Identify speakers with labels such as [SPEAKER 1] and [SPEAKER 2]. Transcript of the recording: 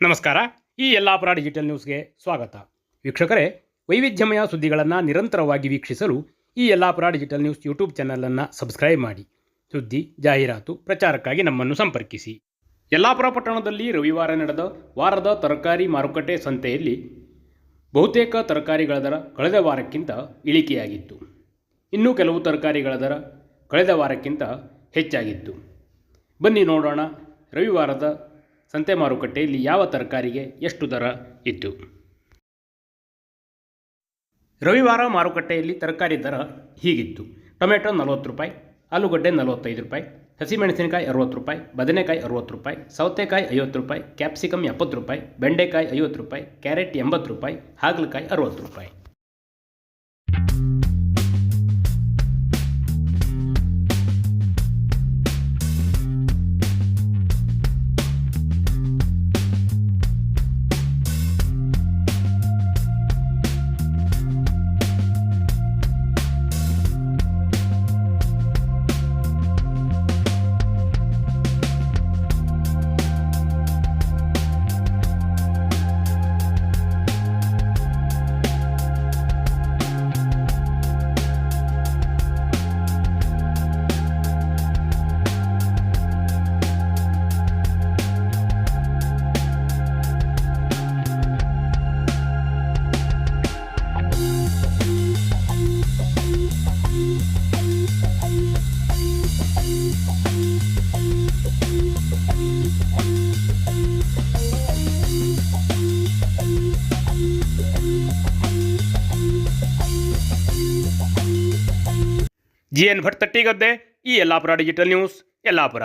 [SPEAKER 1] ನಮಸ್ಕಾರ. ಈ ಯಲ್ಲಾಪುರ ಡಿಜಿಟಲ್ ನ್ಯೂಸ್ಗೆ ಸ್ವಾಗತ. ವೀಕ್ಷಕರೇ, ವೈವಿಧ್ಯಮಯ ಸುದ್ದಿಗಳನ್ನು ನಿರಂತರವಾಗಿ ವೀಕ್ಷಿಸಲು ಈ ಯಲ್ಲಾಪುರ ಡಿಜಿಟಲ್ ನ್ಯೂಸ್ ಯೂಟ್ಯೂಬ್ ಚಾನಲನ್ನು ಸಬ್ಸ್ಕ್ರೈಬ್ ಮಾಡಿ. ಸುದ್ದಿ, ಜಾಹೀರಾತು, ಪ್ರಚಾರಕ್ಕಾಗಿ ನಮ್ಮನ್ನು ಸಂಪರ್ಕಿಸಿ. ಯಲ್ಲಾಪುರ ಪಟ್ಟಣದಲ್ಲಿ ರವಿವಾರ ನಡೆದ ವಾರದ ತರಕಾರಿ ಮಾರುಕಟ್ಟೆ ಸಂತೆಯಲ್ಲಿ ಬಹುತೇಕ ತರಕಾರಿಗಳ ದರ ಕಳೆದ ವಾರಕ್ಕಿಂತ ಇಳಿಕೆಯಾಗಿತ್ತು. ಇನ್ನೂ ಕೆಲವು ತರಕಾರಿಗಳ ದರ ಕಳೆದ ವಾರಕ್ಕಿಂತ ಹೆಚ್ಚಾಗಿತ್ತು. ಬನ್ನಿ ನೋಡೋಣ ರವಿವಾರದ ಸಂತೆ ಮಾರುಕಟ್ಟೆಯಲ್ಲಿ ಯಾವ ತರಕಾರಿಗೆ ಎಷ್ಟು ದರ ಇತ್ತು ರವಿವಾರ ಮಾರುಕಟ್ಟೆಯಲ್ಲಿ ತರಕಾರಿ ದರ ಹೀಗಿತ್ತು. ಟೊಮೆಟೊ ನಲವತ್ತು ರೂಪಾಯಿ, ಆಲೂಗಡ್ಡೆ ನಲವತ್ತೈದು ರೂಪಾಯಿ, ಹಸಿಮೆಣಸಿನಕಾಯಿ ಅರವತ್ತು ರೂಪಾಯಿ, ಬದನೆಕಾಯಿ ಅರುವತ್ತು ರೂಪಾಯಿ, ಸೌತೆಕಾಯಿ ಐವತ್ತು ರೂಪಾಯಿ ಕ್ಯಾಪ್ಸಿಕಮ್ ಎಪ್ಪತ್ತು ರೂಪಾಯಿ, ಬೆಂಡೆಕಾಯಿ ಐವತ್ತು ರೂಪಾಯಿ, ಕ್ಯಾರೆಟ್ ಎಂಬತ್ತು ರೂಪಾಯಿ, ಹಾಗಲಕಾಯಿ ಅರುವತ್ತು ರೂಪಾಯಿ. ಜಿ ಎನ್ ಭಟ್ ತಟ್ಟಿಗದ್ದೆ ಈ ಯಲ್ಲಾಪುರ ಡಿಜಿಟಲ್ ನ್ಯೂಸ್ ಯಲ್ಲಾಪುರ